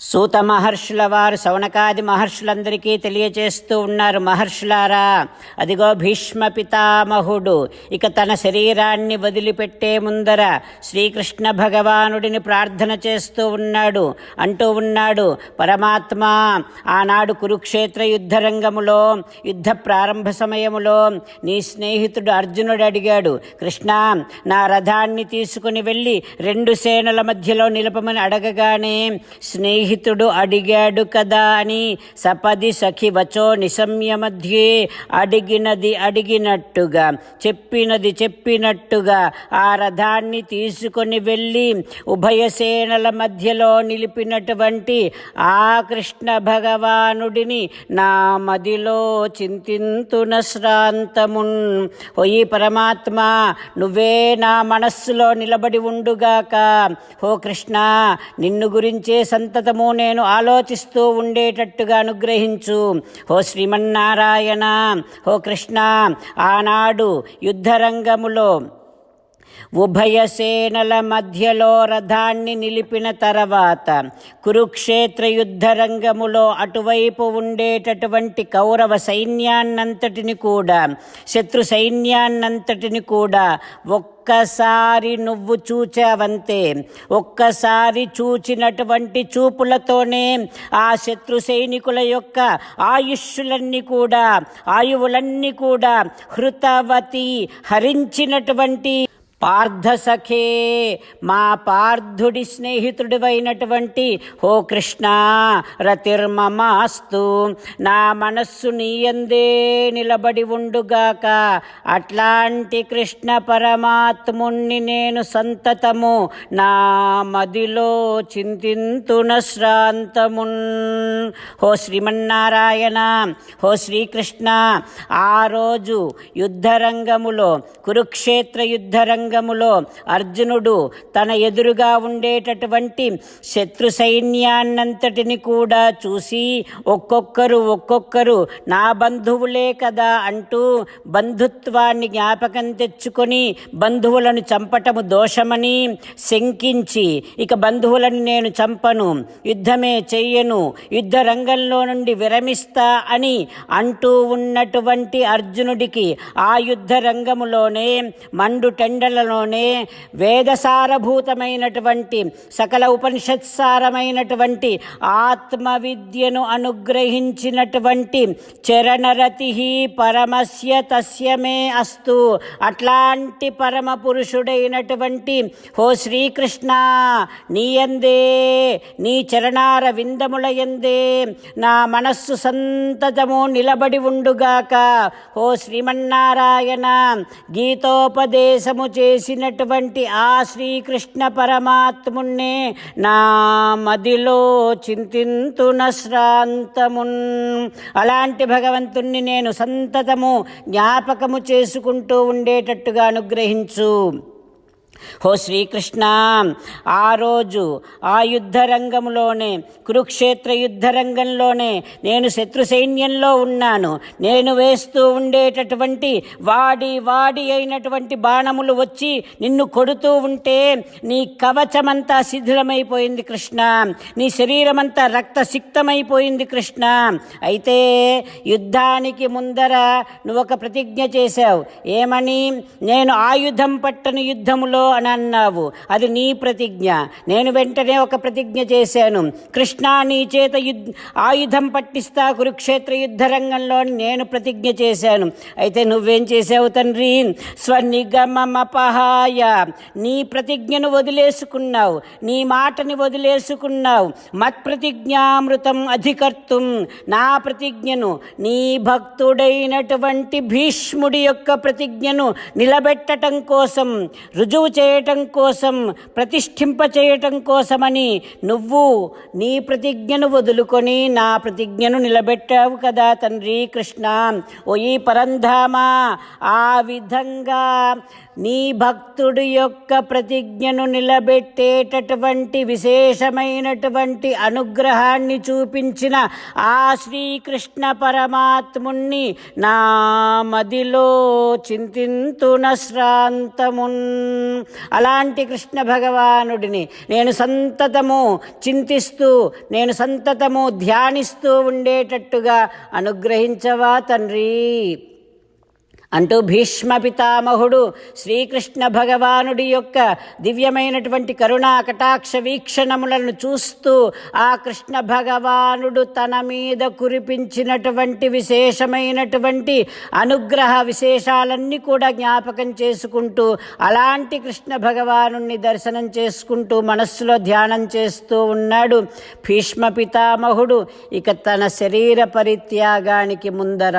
సూత మహర్షుల వారు సౌనకాది మహర్షులందరికీ తెలియచేస్తూ ఉన్నారు. మహర్షులారా అదిగో భీష్మ పితామహుడు ఇక తన శరీరాన్ని వదిలిపెట్టే ముందర శ్రీకృష్ణ భగవానుడిని ప్రార్థన చేస్తూ ఉన్నాడు. అంటూ ఉన్నాడు పరమాత్మ ఆనాడు కురుక్షేత్ర యుద్ధ రంగములో యుద్ధ ప్రారంభ సమయములో నీ స్నేహితుడు అర్జునుడు అడిగాడు కృష్ణ నా రథాన్ని తీసుకుని వెళ్ళి రెండు సేనల మధ్యలో నిలపమని అడగగానే స్నేహి స్నేహితుడు అడిగాడు కదా అని సపది సఖి వచో నిశమ్య మధ్యే అడిగినది అడిగినట్టుగా చెప్పినది చెప్పినట్టుగా ఆ రథాన్ని తీసుకొని వెళ్ళి ఉభయసేనల మధ్యలో నిలిపినటువంటి ఆ కృష్ణ భగవానుడిని నా మదిలో చింతింతున శ్రాంతమున్. ఓయి పరమాత్మ నువ్వే నా మనస్సులో నిలబడి ఉండుగాక. ఓ కృష్ణ నిన్ను గురించే సంతతము నేను ఆలోచిస్తూ ఉండేటట్టుగా అనుగ్రహించు. ఓ శ్రీమన్నారాయణ ఓ కృష్ణ ఆనాడు యుద్ధరంగములో ఉభయ సేనల మధ్యలో రథాన్ని నిలిపిన తర్వాత కురుక్షేత్ర యుద్ధరంగములో అటువైపు ఉండేటటువంటి కౌరవ సైన్యాన్నంతటిని కూడా శత్రు సైన్యాన్నంతటిని కూడా ఒక్కసారి నువ్వు చూచావంతే ఒక్కసారి చూచినటువంటి చూపులతోనే ఆ శత్రు సైనికుల యొక్క ఆయుష్లన్నీ కూడా ఆయువులన్నీ కూడా హృతవతి హరించినటువంటి పార్థసఖే మా పార్థుడి స్నేహితుడివైనటువంటి ఓ కృష్ణ రతిర్మమాస్తు నా మనస్సు నీయందే నిలబడి ఉండుగాక. అట్లాంటి కృష్ణ పరమాత్ముణ్ణి నేను సంతతము నా మదిలో చింతింతున శ్రాంతమున్. హో శ్రీమన్నారాయణ హో శ్రీకృష్ణ ఆ రోజు యుద్ధరంగములో కురుక్షేత్ర యుద్ధరంగ రంగములో అర్జునుడు తన ఎదురుగా ఉండేటటువంటి శత్రు సైన్యాన్నంతటిని కూడా చూసి ఒక్కొక్కరు ఒక్కొక్కరు నా బంధువులే కదా అంటూ బంధుత్వాన్ని జ్ఞాపకం తెచ్చుకొని బంధువులను చంపటము దోషమని శంకించి ఇక బంధువులను నేను చంపను యుద్ధమే చెయ్యను యుద్ధ రంగంలో నుండి విరమిస్తా అని అంటూ ఉన్నటువంటి అర్జునుడికి ఆ యుద్ధ రంగములోనే మండు టెండల వేదాలలోనే వేదసారభూతమైనటువంటి సకల ఉపనిషత్సారమైనటువంటి ఆత్మవిద్యను అనుగ్రహించినటువంటి చరణరతి పరమస్య తస్యమే అస్తు. అట్లాంటి పరమ పురుషుడైనటువంటి హో శ్రీకృష్ణ నీయందే నీ చరణార విందములయందే నా మనస్సు సంతతము నిలబడి ఉండుగాక. ఓ శ్రీమన్నారాయణ గీతోపదేశము చే చేసినటువంటి ఆ శ్రీకృష్ణ పరమాత్మున్నే నా మదిలో చింతింతున శ్రాంతమున్. అలాంటి భగవంతుణ్ణి నేను సంతతము జ్ఞాపకము చేసుకుంటూ ఉండేటట్టుగా అనుగ్రహించు. ఓ శ్రీకృష్ణ ఆ రోజు ఆ యుద్ధ రంగంలోనే కురుక్షేత్ర యుద్ధ రంగంలోనే నేను శత్రు సైన్యంలో ఉన్నాను. నేను వేస్తూ ఉండేటటువంటి వాడి వాడి అయినటువంటి బాణములు వచ్చి నిన్ను కొడుతూ ఉంటే నీ కవచమంతా శిథిలమైపోయింది కృష్ణ. నీ శరీరమంతా రక్తసిక్తమైపోయింది కృష్ణ. అయితే యుద్ధానికి ముందర నువ్వు ఒక ప్రతిజ్ఞ చేశావు. ఏమని? నేను ఆయుధం పట్టని యుద్ధములో అని అన్నావు. అది నీ ప్రతిజ్ఞ. నేను వెంటనే ఒక ప్రతిజ్ఞ చేశాను. కృష్ణ నీ చేత యుద్ ఆయుధం పట్టిస్తా కురుక్షేత్ర యుద్ధ రంగంలో నేను ప్రతిజ్ఞ చేశాను. అయితే నువ్వేం చేసావు తండ్రి? స్వనిగమపహాయ నీ ప్రతిజ్ఞను వదిలేసుకున్నావు. నీ మాటని వదిలేసుకున్నావు. మత్ప్రతిజ్ఞామృతం అధికర్తం. నా ప్రతిజ్ఞను నీ భక్తుడైనటువంటి భీష్ముడి యొక్క ప్రతిజ్ఞను నిలబెట్టటం కోసం రుజువు చేయటం కోసం ప్రతిష్ఠింపచేయటం కోసమని నువ్వు నీ ప్రతిజ్ఞను వదులుకొని నా ప్రతిజ్ఞను నిలబెట్టావు కదా తండ్రి కృష్ణ. ఓ ఈ పరంధామా ఆ విధంగా నీ భక్తుడి యొక్క ప్రతిజ్ఞను నిలబెట్టేటటువంటి విశేషమైనటువంటి అనుగ్రహాన్ని చూపించిన ఆ శ్రీకృష్ణ పరమాత్ముణ్ణి నా మదిలో చింతింతున శ్రాంతమున్. అలాంటి కృష్ణ భగవానుడిని నేను సంతతము చింతిస్తూ నేను సంతతము ధ్యానిస్తూ ఉండేటట్టుగా అనుగ్రహించవా తండ్రి? అంటూ భీష్మ పితామహుడు శ్రీకృష్ణ భగవానుడి యొక్క దివ్యమైనటువంటి కరుణా కటాక్ష వీక్షణములను చూస్తూ ఆ కృష్ణ భగవానుడు తన మీద కురిపించినటువంటి విశేషమైనటువంటి అనుగ్రహ విశేషాలన్నీ కూడా జ్ఞాపకం చేసుకుంటూ అలాంటి కృష్ణ భగవానుణ్ణి దర్శనం చేసుకుంటూ మనస్సులో ధ్యానం చేస్తూ ఉన్నాడు భీష్మ పితామహుడు ఇక తన శరీర పరిత్యాగానికి ముందర